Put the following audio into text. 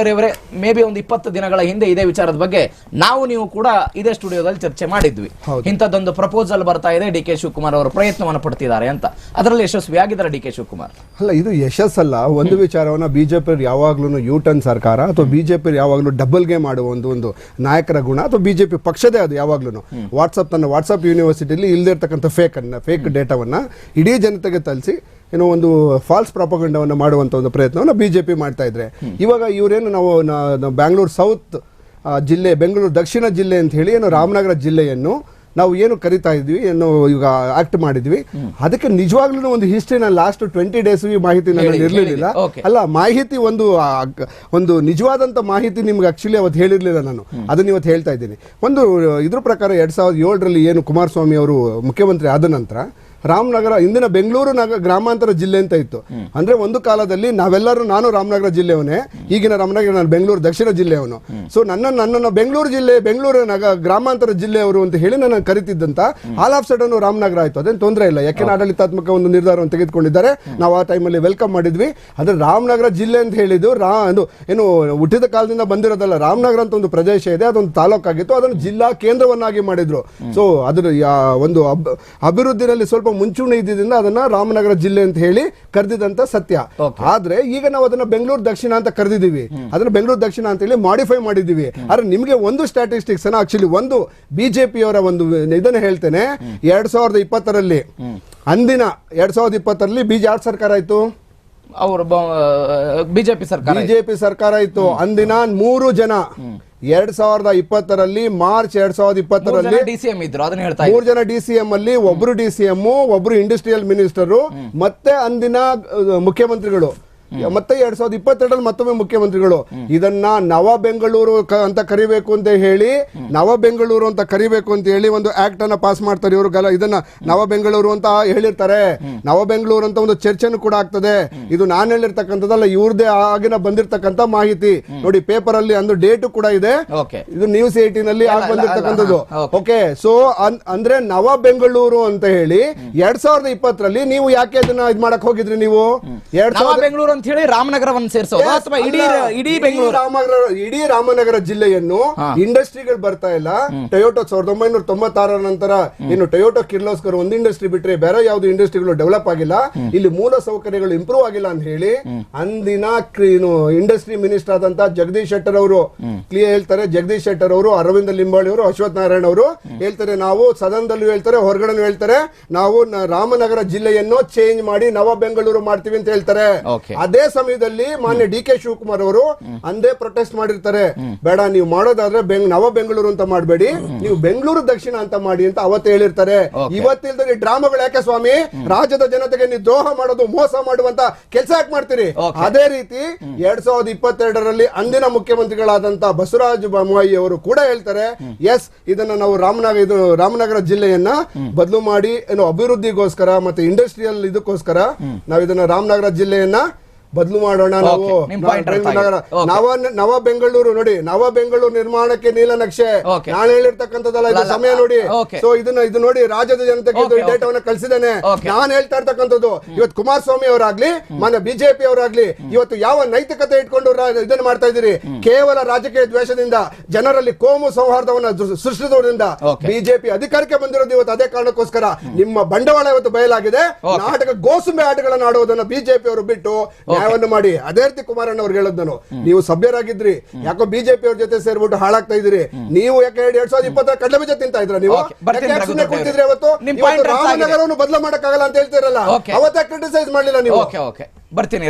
ಅವರೇ may be ಒಂದು ಇಪ್ಪತ್ತು ದಿನಗಳ ಹಿಂದೆ ಇದೇ ವಿಚಾರದ ಬಗ್ಗೆ ನಾವು ನೀವು ಕೂಡ ಇದೇ ಸ್ಟುಡಿಯೋದಲ್ಲಿ ಚರ್ಚೆ ಮಾಡಿದ್ವಿ. ಇಂಥದ್ದೊಂದು ಪ್ರಪೋಸಲ್ ಬರ್ತಾ ಇದೆ ಡಿ ಕೆ ಶಿವಕುಮಾರ್ ಅವರು ಪ್ರಯತ್ನವನ್ನು ಪಡ್ತಿದ್ದಾರೆ ಅಂತ. ಅದರಲ್ಲಿ ಯಶಸ್ವಿ ಆಗಿದ್ದಾರೆ ಡಿ ಕೆ ಶಿವಕುಮಾರ್? ಅಲ್ಲ ಇದು ಯಶಸ್ಸಲ್ಲ. ಒಂದು ವಿಚಾರವನ್ನ ಬಿಜೆಪಿ ಯಾವಾಗ್ಲೂ ಯು ಟರ್ನ್ ಸರ್ಕಾರ ಅಥವಾ ಬಿಜೆಪಿ ಯಾವಾಗಲೂ ಡಬಲ್ ಗೇಮ್ ಮಾಡುವ ಒಂದು ಒಂದು ನಾಯಕರ ಗುಣ ಅಥವಾ ಬಿಜೆಪಿ ಪಕ್ಷದೇ ಅದು ಯಾವಾಗ್ಲೂ ವಾಟ್ಸಪ್ ತನ್ನ ವಾಟ್ಸಪ್ ಯೂನಿವರ್ಸಿಟಿಲಿ ಇಲ್ದಿರ್ತಕ್ಕಂಥ ಫೇಕ್ ಅನ್ನ ಫೇಕ್ ಡೇಟಾವನ್ನ ಇಡೀ ಜನತೆಗೆ ತಲುಪಿಸಿ ಏನೋ ಒಂದು ಫಾಲ್ಸ್ ಪ್ರಾಪಗಂಡವನ್ನು ಮಾಡುವಂಥ ಒಂದು ಪ್ರಯತ್ನವನ್ನು ಬಿಜೆಪಿ ಮಾಡ್ತಾ ಇದ್ರೆ. ಇವಾಗ ಇವರೇನು ನಾವು ಬ್ಯಾಂಗ್ಳೂರು ಸೌತ್ ಜಿಲ್ಲೆ ಬೆಂಗಳೂರು ದಕ್ಷಿಣ ಜಿಲ್ಲೆ ಅಂತ ಹೇಳಿ ಏನು ರಾಮನಗರ ಜಿಲ್ಲೆಯನ್ನು ನಾವು ಏನು ಕರಿತಾ ಇದ್ವಿ ಏನು ಈಗ ಆಕ್ಟ್ ಮಾಡಿದ್ವಿ. ಅದಕ್ಕೆ ನಿಜವಾಗ್ಲೂ ಒಂದು ಹಿಸ್ಟ್ರಿನ ಲಾಸ್ಟ್ ಟ್ವೆಂಟಿ ಡೇಸ್ ಈ ಮಾಹಿತಿ ನನಗೆ ಇರಲಿಲ್ಲ. ಅಲ್ಲ ಮಾಹಿತಿ ಒಂದು ಒಂದು ನಿಜವಾದಂತ ಮಾಹಿತಿ ನಿಮ್ಗೆ ಆಕ್ಚುಲಿ ಅವತ್ತು ಹೇಳಿರ್ಲಿಲ್ಲ ನಾನು. ಅದನ್ನ ಇವತ್ತು ಹೇಳ್ತಾ ಇದ್ದೀನಿ. ಒಂದು ಇದ್ರ ಪ್ರಕಾರ ಎರಡ್ ಸಾವಿರದ ಏಳರಲ್ಲಿ ಏನು ಕುಮಾರಸ್ವಾಮಿ ಅವರು ಮುಖ್ಯಮಂತ್ರಿ ಆದ ನಂತರ ರಾಮನಗರ ಇಂದಿನ ಬೆಂಗಳೂರು ನಗರ ಗ್ರಾಮಾಂತರ ಜಿಲ್ಲೆ ಅಂತ ಇತ್ತು. ಅಂದ್ರೆ ಒಂದು ಕಾಲದಲ್ಲಿ ನಾವೆಲ್ಲರೂ ನಾನು ರಾಮನಗರ ಜಿಲ್ಲೆಯವನೇ ಈಗಿನ ರಾಮನಗರ ನಾನು ಬೆಂಗಳೂರು ದಕ್ಷಿಣ ಜಿಲ್ಲೆಯವನು. ಸೊ ನನ್ನ ನನ್ನನ್ನು ಬೆಂಗಳೂರು ಜಿಲ್ಲೆ ಬೆಂಗಳೂರು ನಗರ ಗ್ರಾಮಾಂತರ ಜಿಲ್ಲೆಯವರು ಅಂತ ಹೇಳಿ ನನ್ನ ಕರಿತಿದ್ದಂತ ಆಲ್ ಆಫ್ ಸಡನ್ ರಾಮನಗರ ಆಯ್ತು. ಅದೇನು ತೊಂದರೆ ಇಲ್ಲ. ಯಾಕೆ ಆಡಳಿತಾತ್ಮಕ ಒಂದು ನಿರ್ಧಾರವನ್ನು ತೆಗೆದುಕೊಂಡಿದ್ದಾರೆ. ನಾವು ಆ ಟೈಮಲ್ಲಿ ವೆಲ್ಕಮ್ ಮಾಡಿದ್ವಿ. ಅಂದ್ರೆ ರಾಮನಗರ ಜಿಲ್ಲೆ ಅಂತ ಹೇಳಿದ್ದು ರಾ ಅದು ಏನು ಹುಟ್ಟಿದ ಕಾಲದಿಂದ ಬಂದಿರೋದಲ್ಲ ರಾಮನಗರ ಅಂತ ಒಂದು ಪ್ರದೇಶ ಇದೆ ಅದೊಂದು ತಾಲೂಕಾಗಿತ್ತು ಅದನ್ನು ಜಿಲ್ಲಾ ಕೇಂದ್ರವನ್ನಾಗಿ ಮಾಡಿದ್ರು. ಸೊ ಅದ್ರ ಒಂದು ಅಭಿವೃದ್ಧಿನಲ್ಲಿ ಸ್ವಲ್ಪ ಮುಂಚೂಣಿ ಇದ್ದಿದ್ದರಿಂದ ಅದನ್ನ ರಾಮನಗರ ಜಿಲ್ಲೆ ಅಂತ ಹೇಳಿ ಕರೆದಿದಂತ ಸತ್ಯ. ಆದ್ರೆ ಈಗ ನಾವು ಅದನ್ನ ಬೆಂಗಳೂರು ದಕ್ಷಿಣ ಅಂತ ಕರೆದಿದ್ದೀವಿ. ಅದನ್ನ ಬೆಂಗಳೂರು ದಕ್ಷಿಣ ಅಂತ ಹೇಳಿ ಮಾಡಿಫೈ ಮಾಡಿದ್ದೀವಿ. ಆದ್ರೆ ನಿಮಗೆ ಒಂದು ಸ್ಟಾಟಿಸ್ಟಿಕ್ಸ್ ಅನ್ನ ಆಕ್ಚುಲಿ ಒಂದು ಬಿಜೆಪಿಯವರ ಒಂದು ಇದನ್ನ ಹೇಳ್ತೇನೆ. ಎರಡ್ ಸಾವಿರದ ಇಪ್ಪತ್ತರಲ್ಲಿ ಅಂದಿನ ಎರಡ್ ಸಾವಿರದ ಇಪ್ಪತ್ತರಲ್ಲಿ ಬಿಜೆ ಯಾರ್ ಸರ್ಕಾರ ಆಯ್ತು? ಅವರು ಬಿಜೆಪಿ ಸರ್ಕಾರ ಬಿಜೆಪಿ ಸರ್ಕಾರ ಇತ್ತು. ಅಂದಿನ ಮೂರು ಜನ. ಎರಡ್ ಸಾವಿರದ ಇಪ್ಪತ್ತರಲ್ಲಿ ಮಾರ್ಚ್ ಎರಡ್ ಸಾವಿರದ ಇಪ್ಪತ್ತರಲ್ಲಿ ಡಿ ಸಿ ಎಂ ಇದ್ರು ಅದನ್ನ ಹೇಳ್ತಾ ಮೂರು ಜನ ಡಿ ಸಿ ಎಂ ಅಲ್ಲಿ ಒಬ್ರು ಡಿ ಸಿ ಎಂ ಒಬ್ರು ಇಂಡಸ್ಟ್ರಿಯಲ್ ಮಿನಿಸ್ಟರ್ ಮತ್ತೆ ಅಂದಿನ ಮುಖ್ಯಮಂತ್ರಿಗಳು. ಮತ್ತೆ ಎರಡ್ ಸಾವಿರದ ಇಪ್ಪತ್ತೆರಡರಲ್ಲಿ ಮತ್ತೊಮ್ಮೆ ಮುಖ್ಯಮಂತ್ರಿಗಳು. ಇದನ್ನ ನವ ಬೆಂಗಳೂರು ಅಂತ ಕರಿಬೇಕು ಅಂತ ಹೇಳಿ ನವ ಬೆಂಗಳೂರು ಅಂತ ಕರಿಬೇಕು ಅಂತ ಹೇಳಿ ಒಂದು ಆಕ್ಟ್ ಅನ್ನ ಪಾಸ್ ಮಾಡ್ತಾರೆ ಇವರು ಇದನ್ನ ನವ ಬೆಂಗಳೂರು ಅಂತ ಹೇಳಿರ್ತಾರೆ. ನವ ಬೆಂಗಳೂರು ಅಂತ ಒಂದು ಚರ್ಚೆನೂ ಕೂಡ ಆಗ್ತದೆ. ಇದು ನಾನು ಹೇಳಿರ್ತಕ್ಕಂಥದ್ದಲ್ಲ ಇವ್ರದೇ ಆಗಿನ ಬಂದಿರತಕ್ಕಂತ ಮಾಹಿತಿ. ನೋಡಿ ಪೇಪರ್ ಅಲ್ಲಿ ಒಂದು ಡೇಟು ಕೂಡ ಇದೆ. ಇದು ನ್ಯೂಸ್ ಏಟೀನ್ ಅಲ್ಲಿ ಆಗಿ ಬಂದಿರ್ತಕ್ಕಂಥದ್ದು. ಓಕೆ. ಸೊ ಅಂದ್ರೆ ನವ ಬೆಂಗಳೂರು ಅಂತ ಹೇಳಿ ಎರಡ್ ಸಾವಿರದ ಇಪ್ಪತ್ತರಲ್ಲಿ ನೀವು ಯಾಕೆ ಇದನ್ನ ಇದ್ ಮಾಡಕ್ ಹೋಗಿದ್ರಿ ನೀವು? ಎರಡ್ ಸಾವಿರದ ಬೆಂಗಳೂರು ಅಂತ ಹೇಳಿ ರಾಮನಗರವನ್ನು ಸೇರಿಸೋದು ಅಥವಾ ಇಡೀ ಇಡೀ ಬೆಂಗಳೂರು? ರಾಮನಗರ ಇಡೀ ರಾಮನಗರ ಜಿಲ್ಲೆಯನ್ನು ಇಂಡಸ್ಟ್ರಿಗಳು ಬರ್ತಾ ಇಲ್ಲ. ಟೊಯೋಟೋ ಸಾವಿರದ ಒಂಬೈನೂರ ತೊಂಬತ್ತಾರರ ನಂತರ ಇನ್ನು ಟೊಯೋಟೋ ಕಿರ್ಲೋಸ್ಕರ್ ಒಂದು ಇಂಡಸ್ಟ್ರಿ ಬಿಟ್ಟರೆ ಬೇರೆ ಯಾವ್ದು ಇಂಡಸ್ಟ್ರಿಗಳು ಡೆವಲಪ್ ಆಗಿಲ್ಲ. ಇಲ್ಲಿ ಮೂಲ ಸೌಕರ್ಯಗಳು ಇಂಪ್ರೂವ್ ಆಗಿಲ್ಲ ಅಂತ ಹೇಳಿ ಅಂದಿನ ಇಂಡಸ್ಟ್ರಿ ಮಿನಿಸ್ಟರ್ ಆದಂತ ಜಗದೀಶ್ ಶೆಟ್ಟರ್ ಅವರು ಕ್ಲಿಯರ್ ಹೇಳ್ತಾರೆ. ಜಗದೀಶ್ ಶೆಟ್ಟರ್ ಅವರು ಅರವಿಂದ ಲಿಂಬಾಳಿ ಅವರು ಅಶ್ವಥ್ ನಾರಾಯಣ ಅವರು ಹೇಳ್ತಾರೆ. ನಾವು ಸದನದಲ್ಲೂ ಹೇಳ್ತಾರೆ ಹೊರಗಡೆ ಹೇಳ್ತಾರೆ. ನಾವು ರಾಮನಗರ ಜಿಲ್ಲೆಯನ್ನು ಚೇಂಜ್ ಮಾಡಿ ನವ ಬೆಂಗಳೂರು ಮಾಡ್ತೀವಿ ಅಂತ ಹೇಳ್ತಾರೆ. ಅದೇ ಸಮಯದಲ್ಲಿ ಮಾನ್ಯ ಡಿ ಕೆ ಶಿವಕುಮಾರ್ ಅವರು ಅಂದೇ ಪ್ರೊಟೆಸ್ಟ್ ಮಾಡಿರ್ತಾರೆ. ಬೇಡ ನೀವು ಮಾಡೋದಾದ್ರೆ ಬೆಂಗ್ ನವ ಬೆಂಗಳೂರು ಅಂತ ಮಾಡಬೇಡಿ. ನೀವು ಬೆಂಗಳೂರು ದಕ್ಷಿಣ ಅಂತ ಮಾಡಿ ಅಂತ ಅವತ್ತು ಹೇಳಿರ್ತಾರೆ. Okay. ಇವತ್ತಿಲ್ದರೆ ಡ್ರಾಮಾಗಳು ಯಾಕೆ ಸ್ವಾಮಿ? ರಾಜ್ಯದ ಜನತೆಗೆ ನೀವು ದ್ರೋಹ ಮಾಡೋದು ಮೋಸ ಮಾಡುವಂತ ಕೆಲಸ ಯಾಕೆ ಮಾಡ್ತೀರಿ? ಅದೇ ರೀತಿ ಎರಡ್ ಸಾವಿರದ ಇಪ್ಪತ್ತೆರಡರಲ್ಲಿ ಅಂದಿನ ಮುಖ್ಯಮಂತ್ರಿಗಳಾದಂತ ಬಸವರಾಜ ಬೊಮ್ಮಾಯಿ ಅವರು ಕೂಡ ಹೇಳ್ತಾರೆ ಎಸ್ ಇದನ್ನ ನಾವು ರಾಮನಗರ ಇದು ರಾಮನಗರ ಜಿಲ್ಲೆಯನ್ನ ಬದಲು ಮಾಡಿ ಏನು ಅಭಿವೃದ್ಧಿಗೋಸ್ಕರ ಮತ್ತೆ ಇಂಡಸ್ಟ್ರಿಯಲ್ ಇದಕ್ಕೋಸ್ಕರ ನಾವು ಇದನ್ನ ರಾಮನಗರ ಜಿಲ್ಲೆಯನ್ನ ಬದಲು ಮಾಡೋಣ ನಾವು. ನವ ನವ ಬೆಂಗಳೂರು ನೋಡಿ ನವ ಬೆಂಗಳೂರು ನಿರ್ಮಾಣಕ್ಕೆ ನೀಲನಕ್ಷೆ. ನಾನು ಹೇಳಿರ್ತಕ್ಕಂಥದ್ದಲ್ಲ ಇದು ಸಮಯ ನೋಡಿ. ಸೊ ಇದನ್ನ ಇದು ನೋಡಿ ರಾಜ್ಯದ ಜನತೆಗೆ. ಡೇಟಾವನ್ನ ಕಳಿಸಿದ್ದೇನೆ. ನಾನು ಹೇಳ್ತಾ ಇರ್ತಕ್ಕಂಥದ್ದು ಇವತ್ತು ಕುಮಾರಸ್ವಾಮಿ ಅವರಾಗ್ಲಿ ಮನೆ ಬಿಜೆಪಿ ಅವರಾಗ್ಲಿ ಇವತ್ತು ಯಾವ ನೈತಿಕತೆ ಇಟ್ಕೊಂಡು ಇದನ್ನ ಮಾಡ್ತಾ ಇದ್ದೀರಿ? ಕೇವಲ ರಾಜಕೀಯ ದ್ವೇಷದಿಂದ ಜನರಲ್ಲಿ ಕೋಮು ಸೌಹಾರ್ದವನ್ನ ಸೃಷ್ಟಿಸೋದ್ರಿಂದ ಬಿಜೆಪಿ ಅಧಿಕಾರಕ್ಕೆ ಬಂದಿರೋದು ಇವತ್ತು ಅದೇ ಕಾರಣಕ್ಕೋಸ್ಕರ ನಿಮ್ಮ ಬಂಡವಾಳ ಇವತ್ತು ಬಯಲಾಗಿದೆ. ನಾಟಕ ಗೋಸುಂಬೆ ಆಟಗಳನ್ನು ಆಡೋದನ್ನ ಬಿಜೆಪಿ ಅವರು ಬಿಟ್ಟು ನ್ಯಾಯವನ್ನು ಮಾಡಿ. ಅದೇ ರೀತಿ ಕುಮಾರಣ್ಣ ಅವ್ರಿಗೆ ಹೇಳದ್ನು ನಾನು ನೀವು ಸಭ್ಯರಾಗಿದ್ರಿ. ಯಾಕೋ ಬಿಜೆಪಿ ಅವ್ರ ಜೊತೆ ಸೇರ್ಬಿಟ್ಟು ಹಾಳಾಗ್ತಾ ಇದ್ರಿ ನೀವು ಯಾಕೆ ಎರಡ್ ಸಾವಿರದ ಇಪ್ಪತ್ತರ ಕಡಲೆ ಬೀಜ ತಿಂತಾ ಇದ್ರ ನೀವು? ಸುಮ್ಮನೆ ರಘುನಾಥ್ ಅವತ್ತು. ರಾಮನಗರವನ್ನು ಬದಲು ಮಾಡಕ್ಕಾಗಲ್ಲ ಅಂತ ಹೇಳ್ತಿರಲ್ಲ. ಅವತ್ತೇ ಕ್ರಿಟಿಸೈಸ್ ಮಾಡಲಿಲ್ಲ ನೀವು. ಬರ್ತೀನಿ